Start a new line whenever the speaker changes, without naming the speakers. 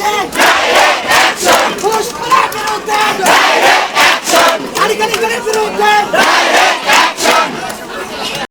বিরুদ্ধে direct action ঘুষখোরের বিরুদ্ধে direct action কারিগরিগরের বিরুদ্ধে ডাইরেক্ট